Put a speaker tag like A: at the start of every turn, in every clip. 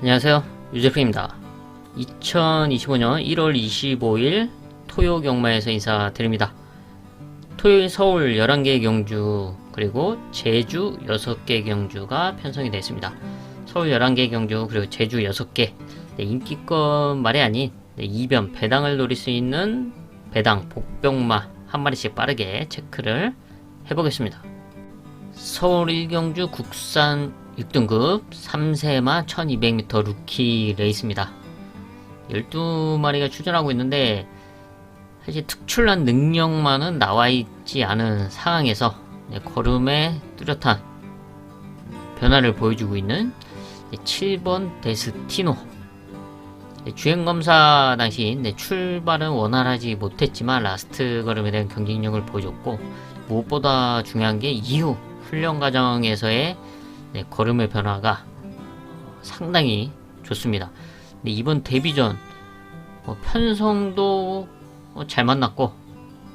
A: 안녕하세요. 유재프입니다. 2025년 1월 25일 토요 경마에서 인사드립니다. 토요일 서울 11개 경주 그리고 제주 6개 경주가 편성이 됐습니다. 서울 11개 경주 그리고 제주 6개 네, 인기권 말이 아닌 네, 이변 배당을 노릴 수 있는 배당 복병마 한 마리씩 빠르게 체크를 해보겠습니다. 서울 1경주 국산 6등급 3세마 1200m 루키 레이스입니다. 12마리가 출전하고 있는데 사실 특출난 능력만은 나와 있지 않은 상황에서 네, 걸음의 뚜렷한 변화를 보여주고 있는 7번 데스티노 네, 주행검사 당시 네, 출발은 원활하지 못했지만 라스트 걸음에 대한 경쟁력을 보여줬고 무엇보다 중요한 게 이후 훈련 과정에서의 네, 걸음의 변화가 상당히 좋습니다. 네, 이번 데뷔전 뭐 편성도 어, 잘 만났고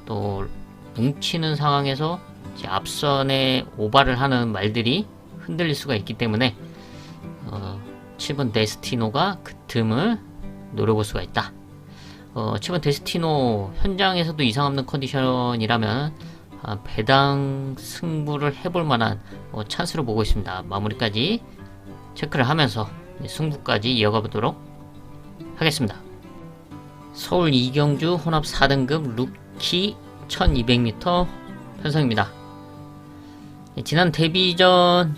A: 또 뭉치는 상황에서 앞선에 오바를 하는 말들이 흔들릴 수가 있기 때문에 어, 7번 데스티노가 그 틈을 노려볼 수가 있다. 어, 7번 데스티노 현장에서도 이상 없는 컨디션이라면 아, 배당 승부를 해볼 만한 어, 찬스로 보고 있습니다. 마무리까지 체크를 하면서 네, 승부까지 이어가 보도록 하겠습니다. 서울 이경주 혼합 4등급 루키 1200m 편성입니다. 네, 지난 데뷔전을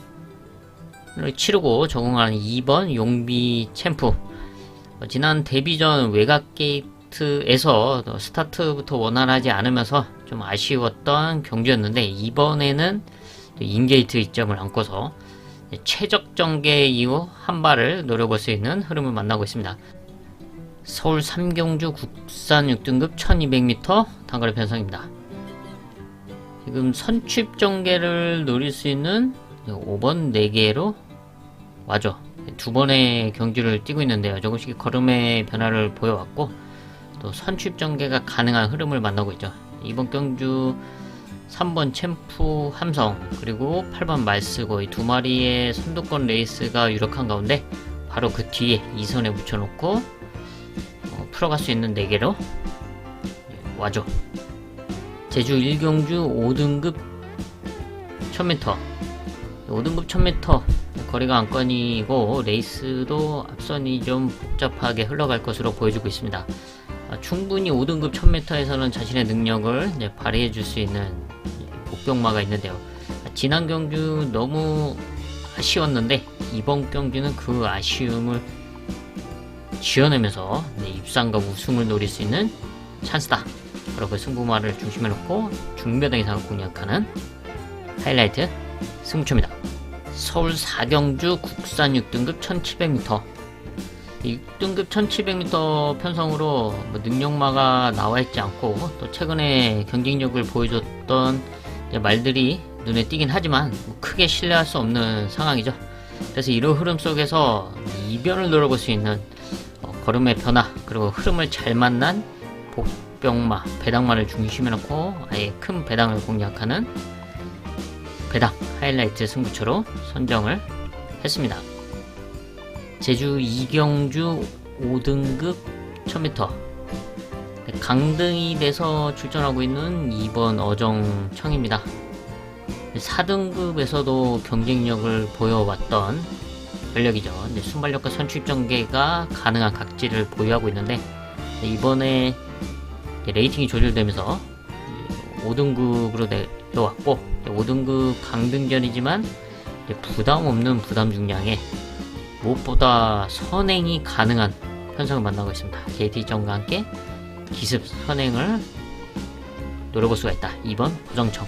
A: 치르고 적응한 2번 용비 챔프 어, 지난 데뷔전 외곽 게이트에서 스타트부터 원활하지 않으면서 좀 아쉬웠던 경기였는데 이번에는 인게이트 이점을 안고서 최적 전개 이후 한 발을 노려볼 수 있는 흐름을 만나고 있습니다. 서울 삼경주 국산 6등급 1200m 단거리 편성입니다. 지금 선취 전개를 노릴 수 있는 5번 4개로 와죠. 두 번의 경주를 뛰고 있는데요. 조금씩 걸음의 변화를 보여왔고 또 선취 전개가 가능한 흐름을 만나고 있죠. 이번 경주 3번 챔프 함성 그리고 8번 말쓰고 이 두 마리의 선두권 레이스가 유력한 가운데 바로 그 뒤에 2선에 붙여놓고 어, 풀어갈 수 있는 4개로 와줘. 제주 1경주 5등급 1000m 5등급 1000m 거리가 안건이고 레이스도 앞선이 좀 복잡하게 흘러갈 것으로 보여주고 있습니다. 아, 충분히 5등급 1000m에서는 자신의 능력을 발휘해 줄 수 있는 복병마가 있는데요. 아, 지난 경주 너무 아쉬웠는데 이번 경주는 그 아쉬움을 지어내면서 네, 입상과 우승을 노릴 수 있는 찬스다. 바로 그 승부마를 중심에 놓고 중매당 이상을 공략하는 하이라이트 승부처입니다. 서울 4경주 국산 6등급 1700m 6등급 1700m 편성으로 뭐 능력마가 나와 있지 않고 또 최근에 경쟁력을 보여줬던 말들이 눈에 띄긴 하지만 뭐 크게 신뢰할 수 없는 상황이죠. 그래서 이런 흐름 속에서 이변을 노려볼 수 있는 어, 걸음의 변화 그리고 흐름을 잘 만난 복병마 배당마를 중심에 놓고 아예 큰 배당을 공략하는 배당 하이라이트 승부처로 선정을 했습니다. 제주 이경주 5등급 1000m 강등이 돼서 출전하고 있는 2번 어정청입니다. 4등급에서도 경쟁력을 보여왔던 전력이죠. 순발력과 선취 전개가 가능한 각지를 보유하고 있는데 이번에 레이팅이 조절되면서 5등급으로 내려왔고 5등급 강등전이지만 부담 없는 부담 중량에 무엇보다 선행이 가능한 현상을 만나고 있습니다. JT점과 함께 기습 선행을 노려볼 수가 있다. 2번 보정청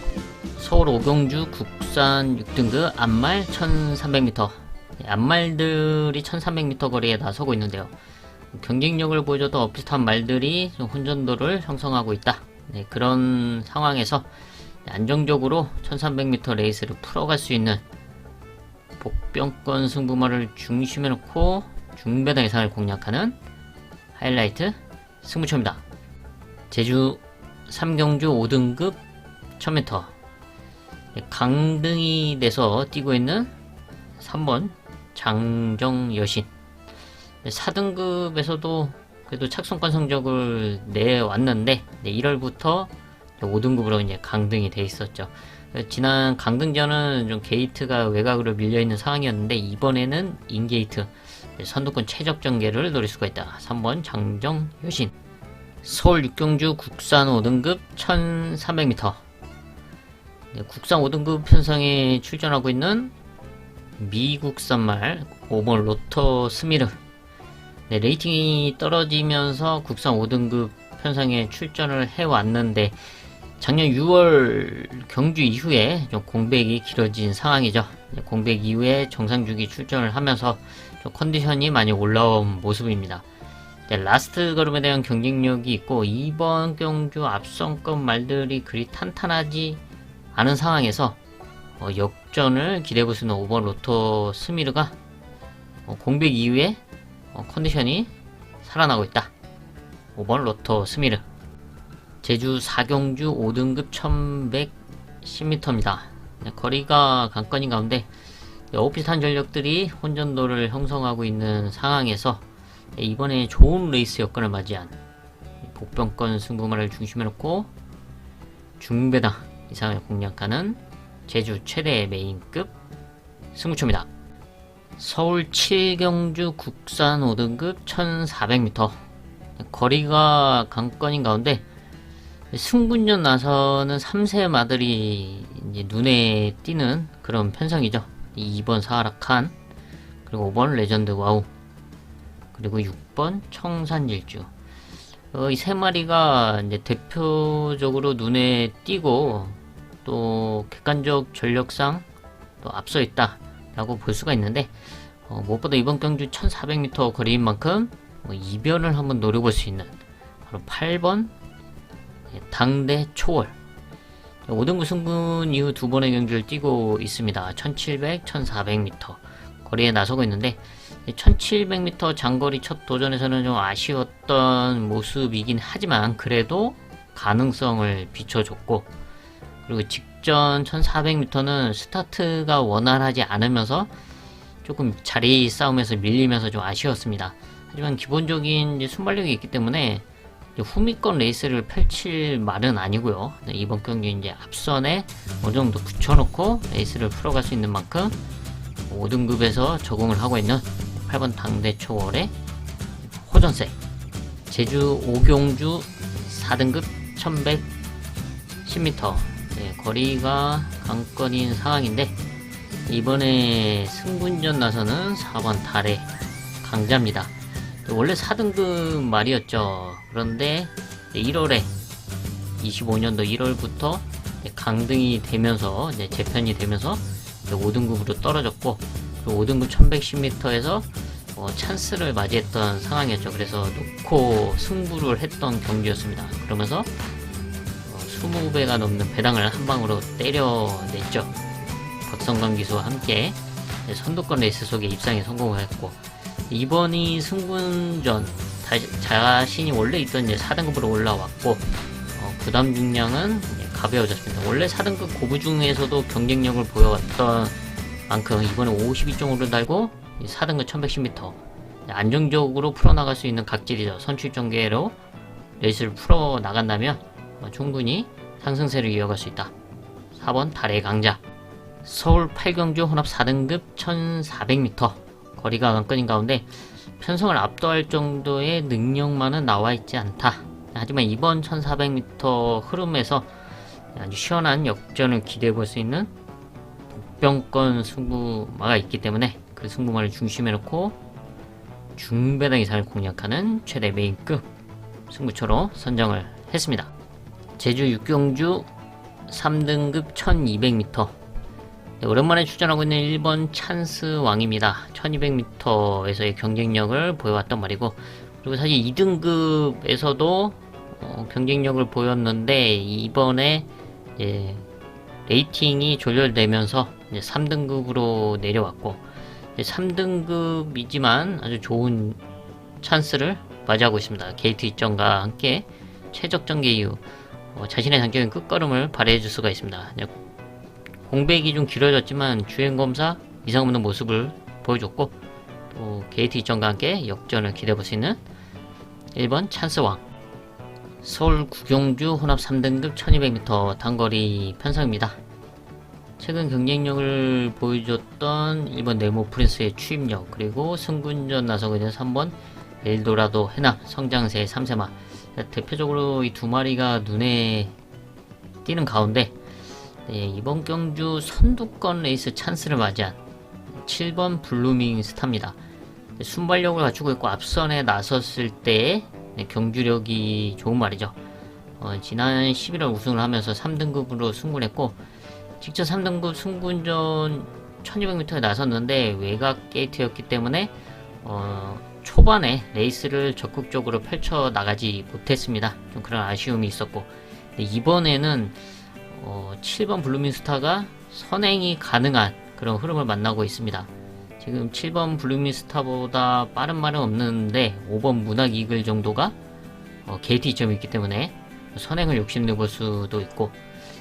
A: 서울 오경주 국산 6등급 암말 1300m 암말들이 1300m 거리에 나서고 있는데요. 경쟁력을 보여줘도 비슷한 말들이 혼전도를 형성하고 있다. 네, 그런 상황에서 안정적으로 1300m 레이스를 풀어갈 수 있는 복병권 승부마를 중심에 놓고 중배당 예상을 공략하는 하이라이트 승부처입니다. 제주 3경주 5등급 1000m 강등이 돼서 뛰고 있는 3번 장정 여신 4등급에서도 그래도 착송권 성적을 내왔는데 1월부터 5등급으로 이제 강등이 돼 있었죠. 지난 강등전은 좀 게이트가 외곽으로 밀려 있는 상황이었는데 이번에는 인게이트 선두권 최적 전개를 노릴 수가 있다. 3번 장정 효신. 서울 육경주 국산 5등급 1300m 네, 국산 5등급 편성에 출전하고 있는 미국산말 5번 로터 스미르. 네, 레이팅이 떨어지면서 국산 5등급 편성에 출전을 해왔는데 작년 6월 경주 이후에 좀 공백이 길어진 상황이죠. 네, 공백 이후에 정상주기 출전을 하면서 좀 컨디션이 많이 올라온 모습입니다. 네, 라스트 걸음에 대한 경쟁력이 있고 이번 경주 앞선급 말들이 그리 탄탄하지 않은 상황에서 어, 역전을 기대해볼 수 있는 5번 로터 스미르가 어, 공백 이후에 어, 컨디션이 살아나고 있다. 5번 로터 스미르 제주 4경주 5등급 1110m입니다. 네, 거리가 관건인 가운데 네, 오피스한 전력들이 혼전도를 형성하고 있는 상황에서 네, 이번에 좋은 레이스 여건을 맞이한 복병권 승부마를 중심에 놓고 중배당 이상을 공략하는 제주 최대 메인급 승부처입니다. 서울 7경주 국산 5등급 1400m 거리가 관건인 가운데 승분전 나서는 3세 마들이 눈에 띄는 그런 편성이죠. 2번 사하라칸 그리고 5번 레전드 와우 그리고 6번 청산질주 어, 이세 마리가 이제 대표적으로 눈에 띄고 또 객관적 전력상 또 앞서 있다라고 볼 수가 있는데 어, 무엇보다 이번 경주 1400m 거리인 만큼 뭐 이변을 한번 노려볼 수 있는 바로 8번 당대 초월 5등급 승분 이후 두 번의 경주를 뛰고 있습니다. 1700, 1400m 거리에 나서고 있는데 1700m 장거리 첫 도전에서는 좀 아쉬웠던 모습이긴 하지만 그래도 가능성을 비춰줬고 그리고 직전 1400m는 스타트가 원활하지 않으면서 조금 자리 싸움에서 밀리면서 좀 아쉬웠습니다. 하지만 기본적인 순발력이 있기 때문에 후미권 레이스를 펼칠 말은 아니고요. 네, 이번 경기 이제 앞선에 어느 정도 붙여놓고 레이스를 풀어갈 수 있는 만큼 5등급에서 적응을 하고 있는 8번 당대 초월의 호전세 제주 오경주 4등급 1110m 네, 거리가 강건인 상황인데 이번에 승분전 나서는 4번 달의 강자입니다. 원래 4등급 말이었죠. 그런데 1월에 25년도 1월부터 강등이 되면서 재편이 되면서 5등급으로 떨어졌고 그 5등급 1110m에서 어, 찬스를 맞이했던 상황이었죠. 그래서 놓고 승부를 했던 경기였습니다. 그러면서 어, 20배가 넘는 배당을 한 방으로 때려냈죠. 박성광 기수와 함께 선두권 레이스 속에 입상에 성공을 했고 이번이 승분전 자 신이 원래 있던 이제 4등급으로 올라왔고 어, 부담 중량은 가벼워졌습니다. 원래 4등급 고부 중에서도 경쟁력을 보여왔던 만큼 이번에 52.5를 달고 4등급 1110m 안정적으로 풀어나갈 수 있는 각질이죠. 선출 전개로 레이스를 풀어나간다면 어, 충분히 상승세를 이어갈 수 있다. 4번 달의 강자 서울 8경주 혼합 4등급 1400m 거리가 관건인 가운데 편성을 압도할 정도의 능력만은 나와 있지 않다. 하지만 이번 1400m 흐름에서 아주 시원한 역전을 기대해 볼 수 있는 복병권 승부마가 있기 때문에 그 승부마를 중심에 놓고 중배당 이상을 공략하는 최대 메인급 승부처로 선정을 했습니다. 제주 육경주 3등급 1200m 네, 오랜만에 출전하고 있는 1번 찬스 왕입니다. 1200m에서의 경쟁력을 보여왔단 말이고 그리고 사실 2등급에서도 어, 경쟁력을 보였는데 이번에 예, 레이팅이 조절되면서 3등급으로 내려왔고 3등급이지만 아주 좋은 찬스를 맞이하고 있습니다. 게이트 이점과 함께 최적 전개 이후 어, 자신의 장점인 끝걸음을 발휘해 줄 수가 있습니다. 공백이 좀 길어졌지만 주행 검사 이상 없는 모습을 보여줬고 또 게이트 이전과 함께 역전을 기대해볼 수 있는 1번 찬스왕 서울 구경주 혼합 3등급 1200m 단거리 편성입니다. 최근 경쟁력을 보여줬던 1번 네모 프린스의 추임력 그리고 승군전 나서고 있는 3번 엘도라도 해남 성장세 3세마 대표적으로 이 두 마리가 눈에 띄는 가운데 네, 이번 경주 선두권 레이스 찬스를 맞이한 7번 블루밍 스타입니다. 네, 순발력을 갖추고 있고 앞선에 나섰을 때 네, 경주력이 좋은 말이죠. 어, 지난 11월 우승을 하면서 3등급으로 승군했고 직접 3등급 승군전 1200m에 나섰는데 외곽 게이트였기 때문에 어, 초반에 레이스를 적극적으로 펼쳐 나가지 못했습니다. 좀 그런 아쉬움이 있었고 이번에는 어, 7번 블루밍스타가 선행이 가능한 그런 흐름을 만나고 있습니다. 지금 7번 블루밍스타보다 빠른 말은 없는데 5번 문학 이글 정도가 어, 게이트 이점이 있기 때문에 선행을 욕심내볼 수도 있고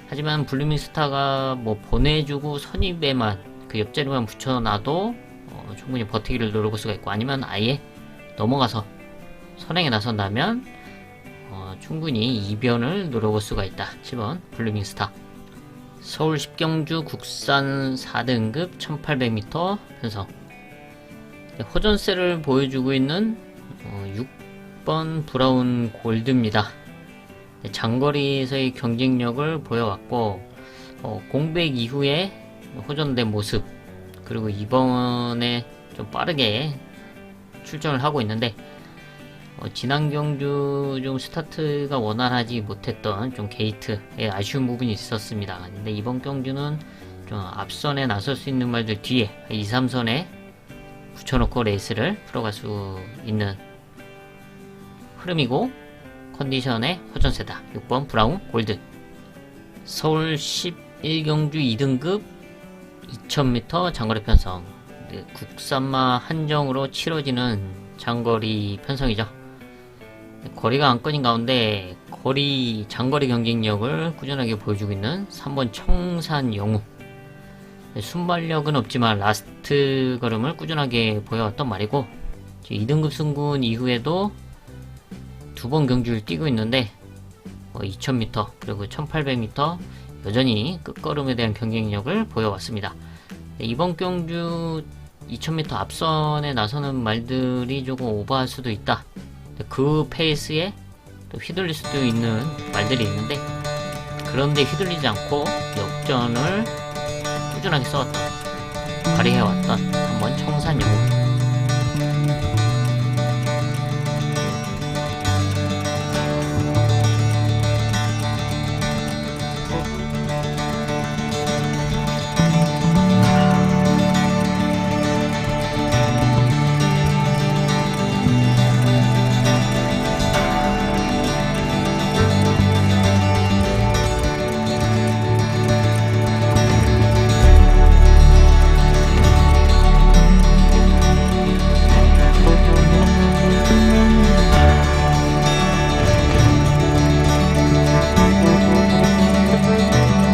A: 하지만 블루밍스타가 뭐 보내주고 선입에만 그 옆자리만 붙여놔도 어, 충분히 버티기를 노려볼 수가 있고 아니면 아예 넘어가서 선행에 나선다면 어, 충분히 이변을 노려볼 수가 있다. 7번 블루밍스타 서울 10경주 국산 4등급 1800m 편성 네, 호전세를 보여주고 있는 어, 6번 브라운 골드입니다. 네, 장거리에서의 경쟁력을 보여왔고 어, 공백 이후에 호전된 모습 그리고 이번에 좀 빠르게 출전을 하고 있는데 어, 지난 경주 좀 스타트가 원활하지 못했던 좀 게이트에 아쉬운 부분이 있었습니다. 근데 이번 경주는 좀 앞선에 나설 수 있는 말들 뒤에 2, 3선에 붙여놓고 레이스를 풀어갈 수 있는 흐름이고 컨디션의 호전세다. 6번 브라운 골드 서울 11경주 2등급 2000m 장거리 편성 네, 국산마 한정으로 치러지는 장거리 편성이죠. 네, 거리가 안건인 가운데 거리 장거리 경쟁력을 꾸준하게 보여주고 있는 3번 청산 네, 순발력은 없지만 라스트 걸음을 꾸준하게 보여왔던 말이고 2등급 승군 이후에도 두 번 경주를 뛰고 있는데 2000m 그리고 1800m 여전히 끝걸음에 대한 경쟁력을 보여왔습니다. 네, 이번 경주 2000m 앞선에 나서는 말들이 조금 오버할 수도 있다. 그 페이스에 또 휘둘릴 수도 있는 말들이 있는데 그런데 휘둘리지 않고 역전을 꾸준하게 써왔던 발휘해왔던 한번 청산 영웅